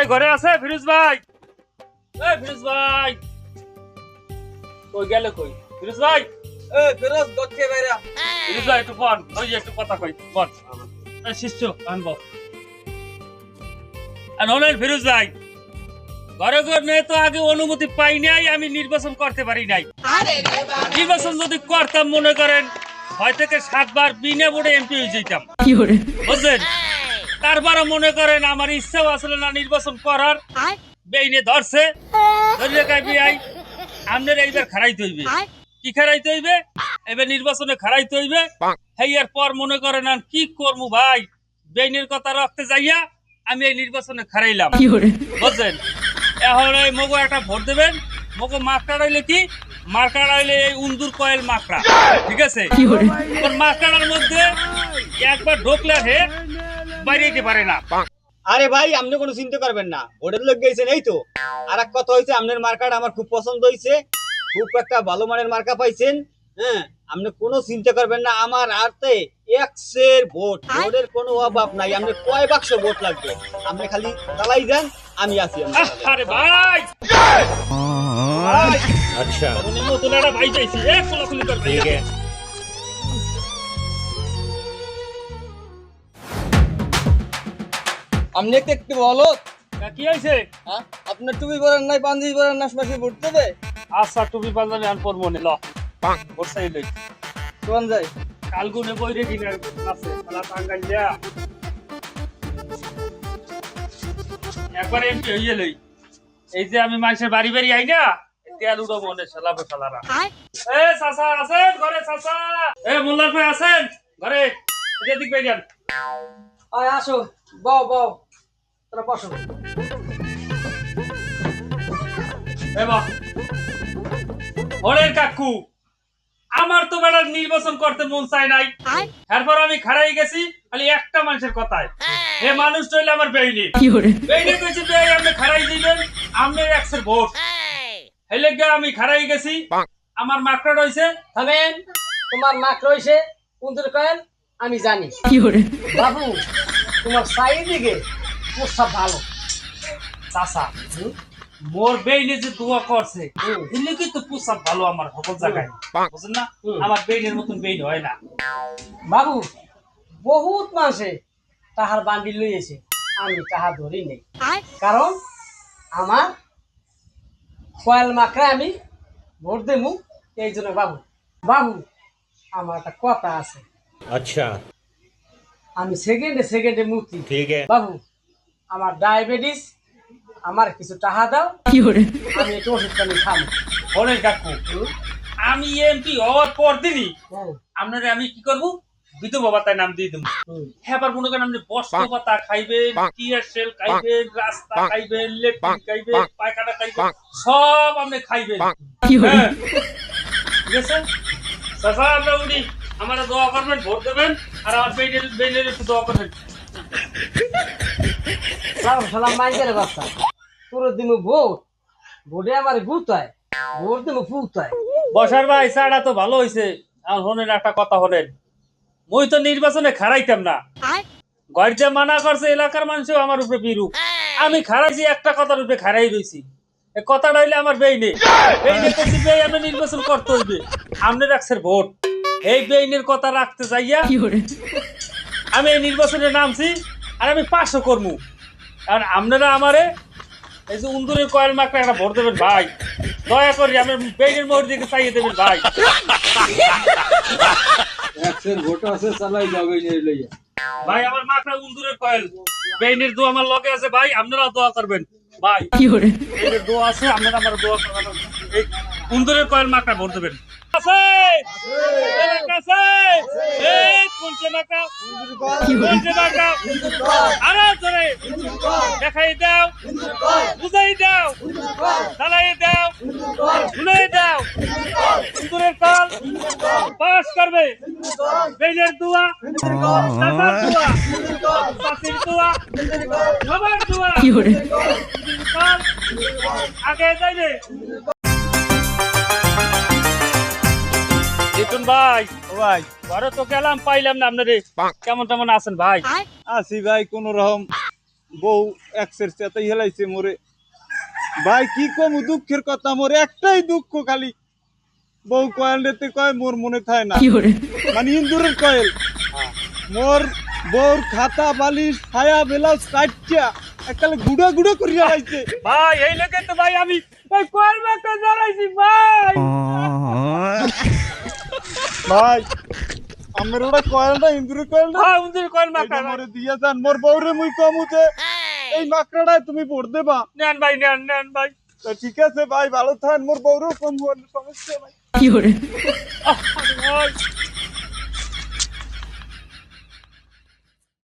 ভাই ঘরে আছে ফিরোজ ভাই? এই ফিরোজ ভাই। কই গেল কই? ফিরোজ ভাই? এ ফেরত গচ্ছে বাইরা। ফিরোজ ভাই একটু ওই যে একটু কথা কই বল। এই শিষ্য আনব। আর ফিরোজ ভাই ঘরে ঘরে তো আগে অনুমতি পাই নাই আমি নির্বাচন করতে পারি নাই। নির্বাচন যদি করতাম মনে করেন ছয় থেকে সাতবার বিনা ভোটে এমপি হয়ে যেতাম। বুঝলেন? তারপরে মনে করেন আমার ইচ্ছাও আসলে না নির্বাচন করার। বেইনে ধরছে। ধরিয়ে কাই বিআই আমনের এইবার খারাইতে হইবে। কি খারাইতে হইবে? এবার নির্বাচনে খারাইতে হইবে। হেয়ার পর মনে করেন আর কি করব ভাই? বেইনের কথা রাখতে যাইয়া আমি এই নির্বাচনে খারাইলাম বুঝলেন এখন এই মগো একটা ভোট দেবেন। মগো মার্কা রইলে কি? মার্কা রইলে এই উন্দুর কয়েল মাকড়া ঠিক আছে? মাকড়ার মধ্যে একবার ঢোকলে হে বাইরে আরে ভাই আপনি কোনো চিন্তা করবেন না। ভোটের লোক গেছেন এই তো। আর এক কথা হয়েছে আপনার মার্কাটা আমার খুব পছন্দ হয়েছে খুব একটা ভালো মানের মার্কা পাইছেন হ্যাঁ? আপনি কোনো চিন্তা করবেন না আমার আরতে একশের ভোট। ভোটের কোনো অভাব নাই আপনি কয় বাক্স ভোট লাগবে? আপনি খালি চালাই যান আমি আছি আরে ভাই! আচ্ছা। নতুন একটা ভাই চাইছি। এক কোলাকুলি করতে আপনি একটু একটু বলো কি হয়েছে? হ্যাঁ? আপনার টুপি পরেন নাই পাঞ্জাবি না মাসে ভোট দেবে আচ্ছা টুপি পাঞ্জাবি আন পরবো নে ল। বর্ষাই লই কোন যায়? কালগুনে বই রে আছে খেলা টাঙ্গাই দেয়া একবার এমপি হইয়ে লই। এই যে আমি মানুষের বাড়ি বাড়ি আই না তেল উড়ো মনে শালাবে শালারা। এ চাচা আছেন? ঘরে চাচা। এ মোল্লার ভাই আছেন? ঘরে। এদিক ভাই যান। আয় আসো। বাও বাও। তোরা বসো। কাকু আমার তো বেড়ার নির্বাচন করতে মন চায় নাই। এরপর আমি খাড়াই গেছি খালি একটা মানুষের কথায়। হে মানুষ হইলে আমার বেইনি বেইনি কইছি বে আপনি খাড়াই দিবেন আপনি একশের ভোট। হেলে গিয়ে আমি খাড়াই গেছি। আমার মাকড়া রইছে থামেন। তোমার নাক রয়েছে কুন্দর কয়েল আমি জানি। বাবু তোমার সাইড দিকে প্রস্তাব ভালো। চাষা মোর বেইনে যে দোয়া করছে কিন্তু ভালো আমার সকল জায়গায়। বুঝলেন না? আমার বেইনের মতন বেইন হয় না। বাবু বহুত মানুষে তাহার বান্ডিল লইয়েছে আমি তাহা ধরি নেই। কারণ আমার কয়াল মাকড়ে আমি ভোট দেবো এই জন্য বাবু। বাবু আমার একটা কথা আছে। আচ্ছা। আমি সেকেন্ডে সেকেন্ডে মুক্তি ঠিক আছে। বাবু আমার ডায়াবেটিস আমার কিছু টাকা দাও। আমি একটু ওষুধ পানি খাব। বলেন কাকু আমি এমপি হওয়ার পর দিনই আপনারা আমি কি করব? বিধবা ভাতায় নাম দিয়ে দেবো। হ্যাঁ আবার মনে করেন আপনি বস্ত্র ভাতা খাইবেন টিয়ার সেল খাইবেন রাস্তা খাইবেন লেট্রিন খাইবেন পায়খানা খাইবেন সব আপনি খাইবেন। হ্যাঁ। ঠিক আছে? চাচা আমরা উনি আমার দোয়া করবেন ভোট দেবেন আর আমার বেইনের একটু দোয়া করবেন। সালাম সালাম মাইকের বাচ্চা। তোর দিমু ভোট। ভোটে আমার গুতায় ভোট দিমু ফুতায় বসার ভাই চাটা তো ভালো হয়েছে আর শোনেন একটা কথা শোনেন। মুই তো নির্বাচনে খারাইতাম না। ঘর যে মানা করছে এলাকার মানুষও আমার উপরে বিরূপ আমি খারাইছি একটা কথার উপরে খারাই রইছি। এ কথাটা হইলে আমার বেইনে বেইনে বেই আমি নির্বাচন করতে হইবে। আমনে রাখছেন ভোট। এই বেইনের কথা রাখতে যাইয়া আমি এই নির্বাচনে নামছি আর আমি পাশও করমু। আর আপনারা আমারে এই যে উন্দুরের কয়েল মাকড়া একটা ভোট দেবেন ভাই। দয়া করে আমি বেইনের মোহর দিকে চাইয়ে দেবেন ভাই। একশের ভোট আছে চালাই যাবে লইয়া। ভাই আমার মাকড়া উন্দুরের কয়েল। বেইনের দোয়া আমার লগে আছে ভাই আপনারা দোয়া করবেন ভাই। বেইনের দোয়া আছে আপনারা আমার দোয়া করবেন। এই উন্দুরের কয়েল মাকড়া ভোট দেবেন। আরও জোরে। দেখাই দাও। বুঝাই দাও। চালাই দাও। শুনে দাও। উন্দুরের কল পাস করবে। বেইনের দোয়া চাচার দোয়া চাচির দোয়া সবার দোয়া। কল আগে যাইবে জিতুন ভাই। ও ভাই। ঘরে তো গেলাম পাইলাম না আপনারে। কেমন তেমন আছেন ভাই? আছি ভাই কোন রকম বউ এক্সের সাথে হেলাইছে মোরে। ভাই কি কম দুঃখের কথা? মোর একটাই দুঃখ খালি। বউ কয়েল রেতে কয় মোর মনে থাকে না। মানে ইন্দুরের কয়েল। মোর বউর খাতা বালিশ ছায়া বেলাস কাটটা একালে গুড়া গুড়া করিয়া লাইছে ভাই এই লোকে তো ভাই আমি এই কয়েল মাকে জ্বালাইছি ভাই। ভাই আমার ওটা কয়েল না ইন্দুরের কয়েল না হ্যাঁ ইন্দুরের কয়েল মাকড়া মোরে দিয়া যান মোর বউরে মুই কমুতে এই। মাকড়াটায় তুমি পড় দেবা। নেন ভাই নেন নেন ভাই। তো ঠিক আছে ভাই ভালো থান মোর বউরও কম সমস্যা নাই। ভাই।